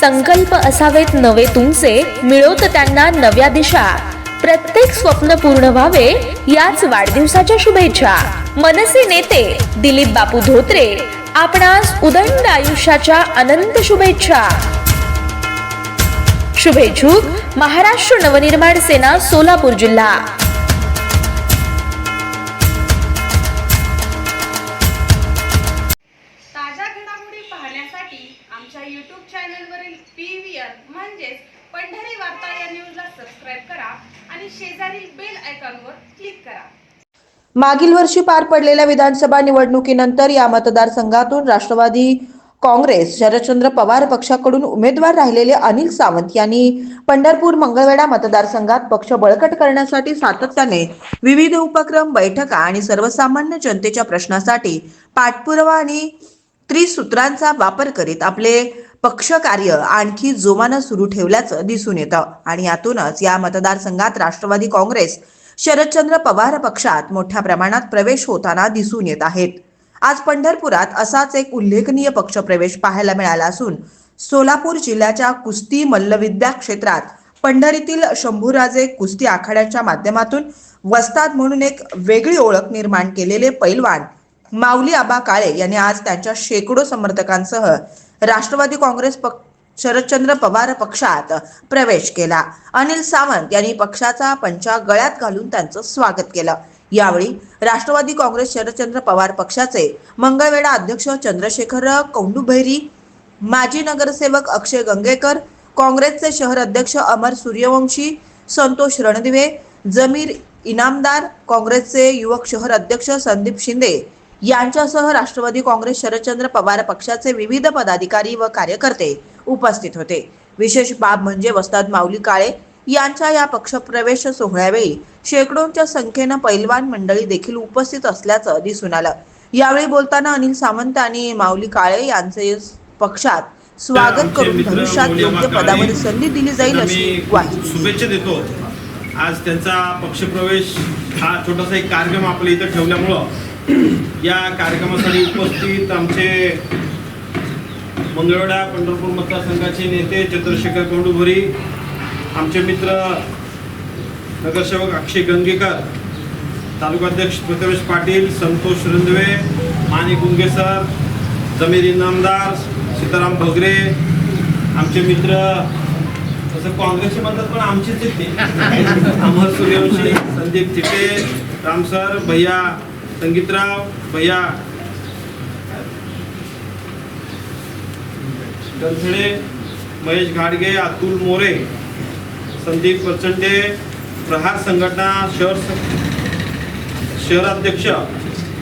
संकल्प असावेत नवे तुमचे मिळवत त्यांना नव्या दिशा. प्रत्येक स्वप्न पूर्ण व्हावे याच वाढदिवसाच्या शुभेच्छा. मनसे नेते दिलीप बापू धोत्रे आपणास उदंड आयुष्याच्या अनंत शुभेच्छा. शुभेच्छुक महाराष्ट्र नवनिर्माण सेना सोलापूर जिल्हा. यूट्यूब चॅनलवरील पी व्ही आर म्हणजेच पंढरी वार्ता या न्यूजला सबस्क्राईब करा आणि शेजारील बेल आयकॉनवर क्लिक करा. मागील वर्षी पार पडलेल्या विधानसभा निवडणुकीनंतर या मतदारसंघातून राष्ट्रवादी काँग्रेस शरदचंद्र पवार पक्षाकडून उमेदवार राहिलेले अनिल सावंत यांनी पंढरपूर मंगळवेढा मतदारसंघात पक्ष बळकट करण्यासाठी सातत्याने विविध उपक्रम बैठका आणि सर्वसामान्य जनतेच्या प्रश्नासाठी पाठपुरावा आणि त्रिसूत्रांचा वापर करीत आपले पक्ष कार्य आणखी जोमानं सुरू ठेवल्याचं दिसून येतं. आणि यातूनच या मतदारसंघात राष्ट्रवादी काँग्रेस शरदचंद्र पवार पक्षात मोठ्या प्रमाणात प्रवेश होताना दिसून येत आहेत. आज पंढरपुरात असाच एक उल्लेखनीय पक्ष प्रवेश पाहायला मिळाला असून सोलापूर जिल्ह्याच्या कुस्ती मल्लविद्या क्षेत्रात पंढरीतील शंभूराजे कुस्ती आखाड्याच्या माध्यमातून वस्ताद म्हणून एक वेगळी ओळख निर्माण केलेले पैलवान माऊली आबा काळे यांनी आज त्यांच्या शेकडो समर्थकांसह राष्ट्रवादी काँग्रेस पक्ष शरदचंद्र पवार पक्षात प्रवेश केला. अनिल सावंत यांनी पक्षाचा पंचा गळ्यात घालून त्यांचं स्वागत केलं. यावेळी राष्ट्रवादी काँग्रेस शरदचंद्र पवार पक्षाचे मंगळवेढा अध्यक्ष चंद्रशेखर कौंडुभैरी माजी नगरसेवक अक्षय गंगेकर काँग्रेसचे शहर अध्यक्ष अमर सूर्यवंशी संतोष रणदिवे जमीर इनामदार काँग्रेसचे युवक शहर अध्यक्ष संदीप शिंदे यांच्यासह राष्ट्रवादी काँग्रेस शरदचंद्र पवार पक्षाचे विविध पदाधिकारी व कार्यकर्ते उपस्थित होते. विशेष बाब म्हणजे वस्ताद माऊली काळे यांच्या या पक्षप्रवेश सोहळ्यावेळी शेकडोंच्या संख्येनं पैलवान मंडळी देखील उपस्थित असल्याचं दिसून आलं. यावेळी बोलताना अनिल सावंत आणि माऊली काळे यांचे पक्षात स्वागत करून भविष्यात योग्य पदावर संधी दिली जाईल अशी ग्वाही. शुभेच्छा देतो. आज त्यांचा पक्षप्रवेश हा छोटासा एक कार्यक्रम आपल्या इथं ठेवल्यामुळं या कार्यक्रमासाठी उपस्थित आमचे मंगळवेढा पंढरपूर मतदारसंघाचे नेते चंद्रशेखर कोंडुभरी आमचे मित्र नगरसेवक अक्षय गंगेकर तालुकाध्यक्ष प्रथमेश पाटील संतोष रंधवे माने गुंगेसर जमीर इनामदार सीताराम भगरे आमचे मित्र तसं काँग्रेसचे म्हणतात पण आमचेच आहेत ते. अमर सूर्यवंशी संदीप थिटे रामसर भैया संगीतराव भैया। गंधळे महेश घाडगे अतुल मोरे संदीप प्रचंडे प्रहार संघटना शहर शहराध्यक्ष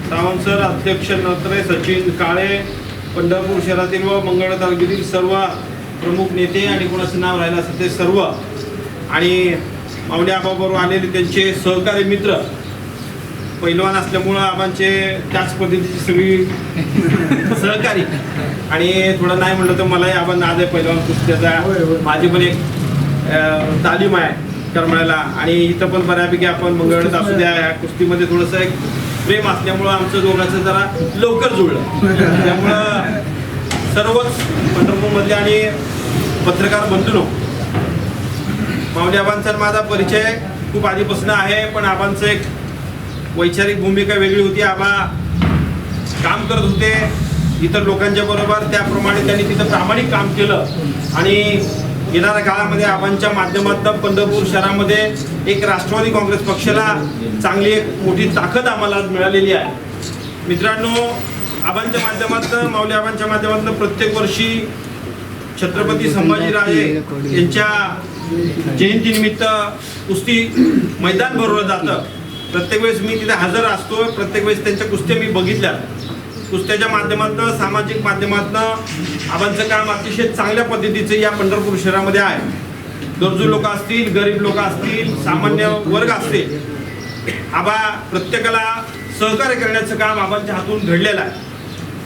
सावंत सर अध्यक्ष नत्रे सचिन काळे पंढरपूर शहरातील व मंगळ तालुक्यातील सर्व प्रमुख नेते आणि कोणाचं नाव राहिलं असेल ते सर्व आणि मावली आबाबरोबर आलेले त्यांचे सहकारी मित्र पैलवान असल्यामुळं आबांचे त्याच पद्धतीची सगळी सहकारी. आणि थोडं नाही म्हणलं तर मलाही आबा नाद आहे पैलवान कुस्त्याचा. माझी पण एक तालीम आहे करमळ्याला. आणि इथं पण बऱ्यापैकी आपण मंगळवारच असू द्या या कुस्तीमध्ये थोडंसं एक प्रेम असल्यामुळं आमचं दोघांचं जरा लवकर जुळलं. त्यामुळं सर्वच पंढरपूरमधले आणि पत्रकार बंधूनो माऊली आबांचा माझा परिचय खूप आधीपासून आहे पण आबांचं एक वैचारिक भूमिका वेगळी होती. आबा काम करत होते. इतर लोकांच्या बरोबर त्याप्रमाणे त्यांनी तिथं प्रामाणिक काम केलं. आणि येणाऱ्या काळामध्ये आबांच्या माध्यमातून पंढरपूर शहरामध्ये एक राष्ट्रवादी काँग्रेस पक्षाला चांगली एक मोठी ताकद आम्हाला आज मिळालेली आहे. मित्रांनो आबांच्या माध्यमातून माऊली आबांच्या माध्यमातून प्रत्येक वर्षी छत्रपती संभाजीराजे यांच्या जयंतीनिमित्त कुस्ती मैदान भरवलं जातं. प्रत्येक वेळेस मी तिथे हजर असतो प्रत्येक वेळेस त्यांच्या कुस्त्या मी बघितल्या. कुस्त्याच्या माध्यमातून सामाजिक माध्यमातून आबांचं काम अतिशय चांगल्या पद्धतीचं या पंढरपूर शहरामध्ये आहे. गरजू लोक असतील गरीब लोक असतील सामान्य वर्ग असतील आबा प्रत्येकाला सहकार्य करण्याचं काम आबांच्या हातून घडलेलं आहे.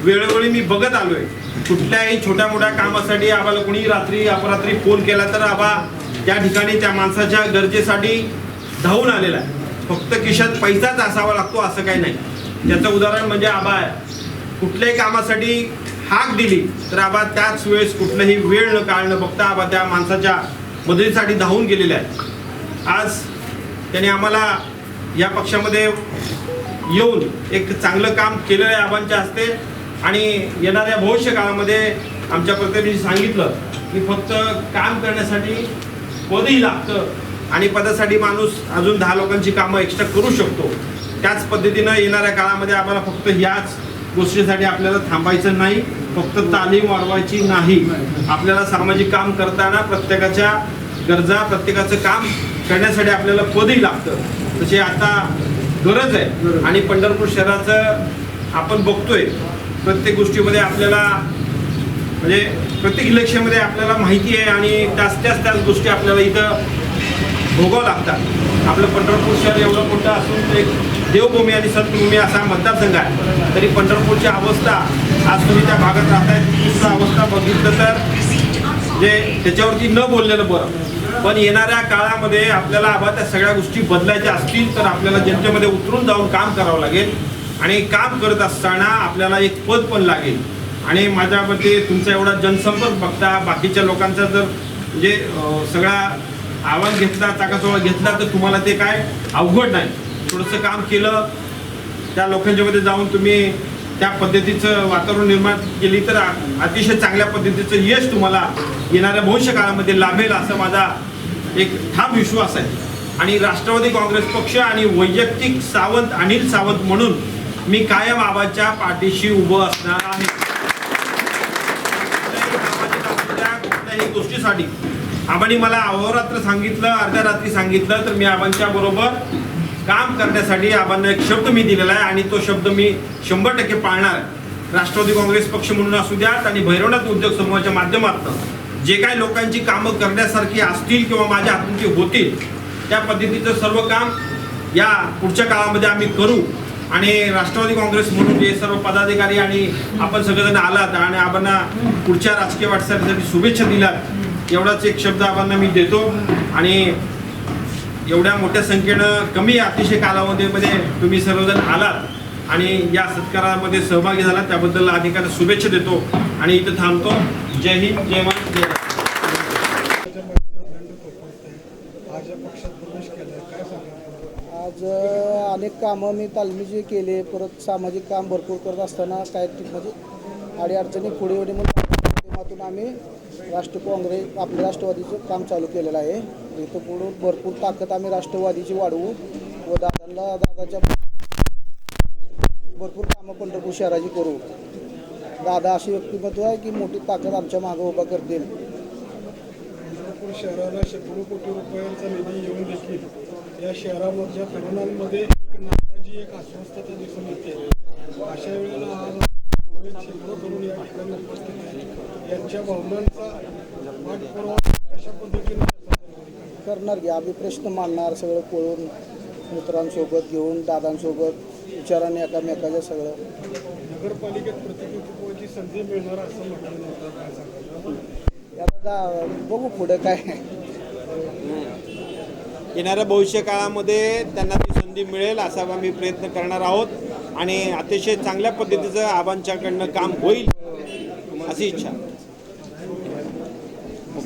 वेळोवेळी मी बघत आलोय. कुठल्याही छोट्या मोठ्या कामासाठी आम्हाला कोणी रात्री अपरात्री फोन केला तर आबा त्या ठिकाणी त्या माणसाच्या गरजेसाठी धावून आलेला आहे. फक्त खिशात पैसाच असावा लागतो असं काही नाही. त्याचं उदाहरण म्हणजे आबा आहे. कुठल्याही कामासाठी हाक दिली तर आबा त्याच वेळेस कुठलंही वेळ न काढणं फक्त बघता आबा त्या माणसाच्या मदतीसाठी धावून गेलेले आहेत. आज त्याने आम्हाला या पक्षामध्ये येऊन एक चांगलं काम केलेलं आहे आबांच्या हस्ते. आणि येणाऱ्या भविष्य काळामध्ये आमच्या प्रतिनिधी सांगितलं की फक्त काम करण्यासाठी पदही लागतं. आणि पदासाठी माणूस अजून दहा लोकांची कामं एक्स्ट्रा करू शकतो. त्याच पद्धतीनं येणाऱ्या काळामध्ये आम्हाला फक्त ह्याच गोष्टीसाठी आपल्याला थांबायचं नाही. फक्त तालीम वाढवायची नाही. आपल्याला सामाजिक काम करताना प्रत्येकाच्या गरजा प्रत्येकाचं काम करण्यासाठी आपल्याला पदही लागतं. तसे आता गरज आहे. आणि पंढरपूर शहराचं आपण बघतोय प्रत्येक गोष्टीमध्ये आपल्याला म्हणजे प्रत्येक इलेक्शनमध्ये आपल्याला माहिती आहे आणि त्याच त्याच त्याच गोष्टी आपल्याला इथं भोगावं लागतात. आपलं पंढरपूर शहर एवढं मोठं असून एक देवभूमी आणि सतभूमी असा मतदारसंघ आहे. तरी पंढरपूरची अवस्था आज तुम्ही त्या भागात राहताय तुमचा अवस्था बघितलं तर जे त्याच्यावरती न बोललेलं बरं. पण येणाऱ्या काळामध्ये आपल्याला आबा त्या सगळ्या गोष्टी बदलायच्या असतील तर आपल्याला जनतेमध्ये उतरून जाऊन काम करावं लागेल. आणि काम करत असताना आपल्याला एक पद पण लागेल. आणि माझ्या मते तुमचा एवढा जनसंपर्क बघता बाकीच्या लोकांचा जर म्हणजे सगळा आवाज घेतला चाकाचोळा घेतला तर तुम्हाला ते काय? अवघड नाही. थोडंसं काम केलं त्या लोकांच्या मध्ये जाऊन तुम्ही त्या पद्धतीचं वातावरण निर्माण केली तर अतिशय चांगल्या पद्धतीचं यश तुम्हाला येणाऱ्या भविष्य काळामध्ये लाभेल असं माझा एक ठाम विश्वास आहे. आणि राष्ट्रवादी काँग्रेस पक्ष आणि वैयक्तिक सावंत अनिल सावंत म्हणून मी कायम आबाच्या पाठीशी उभं असणार आहे. कुठल्याही गोष्टीसाठी आबांनी मला अहोरात्र सांगितलं अर्ध्या रात्री सांगितलं तर मी आबांच्या बरोबर काम करण्यासाठी आबांना एक शब्द मी दिलेला आहे आणि तो शब्द मी शंभर टक्के पाळणार राष्ट्रवादी काँग्रेस पक्ष म्हणून असू द्यात आणि भैरवनाथ उद्योग समूहाच्या माध्यमातून जे काही लोकांची कामं करण्यासारखी असतील किंवा माझ्या हातून होतील त्या पद्धतीचं सर्व काम या पुढच्या काळामध्ये आम्ही करू. आणि राष्ट्रवादी काँग्रेस म्हणून जे सर्व पदाधिकारी आणि आपण सगळेजण आलात आणि आबांना पुढच्या राजकीय वाटचालीसाठी शुभेच्छा दिल्यात एवढाच एक शब्द आबांना मी देतो. आणि एवढ्या मोठ्या संख्येनं कमी अतिशय कालावधीमध्ये तुम्ही सर्वजण आलात आणि या सत्कारामध्ये सहभागी झालात. त्याबद्दल अधिकार शुभेच्छा देतो आणि इथं थांबतो. जय हिंद जय महाराज जय महाराज. आज अनेक कामं मी तालमीची केली. परत सामाजिक काम भरपूर करत असताना काय म्हणजे अडीअडचणी पुढे एवढी म्हणून माध्यमातून आम्ही राष्ट्र काँग्रेस आपल्या राष्ट्रवादीचं काम चालू केलेलं आहे. इथं पुढून भरपूर ताकद आम्ही राष्ट्रवादीची वाढवू व दादांना दादाच्या भरपूर कामं पंढरपूर शहराची करू. दादा अशी व्यक्तिमत्व आहे की मोठी ताकद आमच्या मागं उभा करतील. पंढरपूर शहराला शेकडो कोटी रुपयांचा निधी येऊन देखील या शहरामधल्या तरुणांमध्ये एक नाराजी एक अस्वस्थता दिसून येते. अशा वेळेला आज शेकडो तरुण या ठिकाणी उपस्थित आहेत यांच्या भावनांचा पाठपुरावा कशा पद्धतीने करणार की आम्ही प्रश्न मांडणार सगळं कळून मित्रांसोबत घेऊन दादांसोबत विचाराने एकामेकाच्या सगळं. नगरपालिकेत प्रतिनिधित्वाची संधी मिळणार असं म्हटलं नव्हतं काय सांगायचं? आता बघू पुढे काय. येणाऱ्या भविष्य काळामध्ये त्यांना ती संधी मिळेल असा आम्ही प्रयत्न करणार आहोत आणि अतिशय चांगल्या पद्धतीचं आबांच्याकडनं काम होईल अशी इच्छा.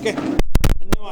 qué?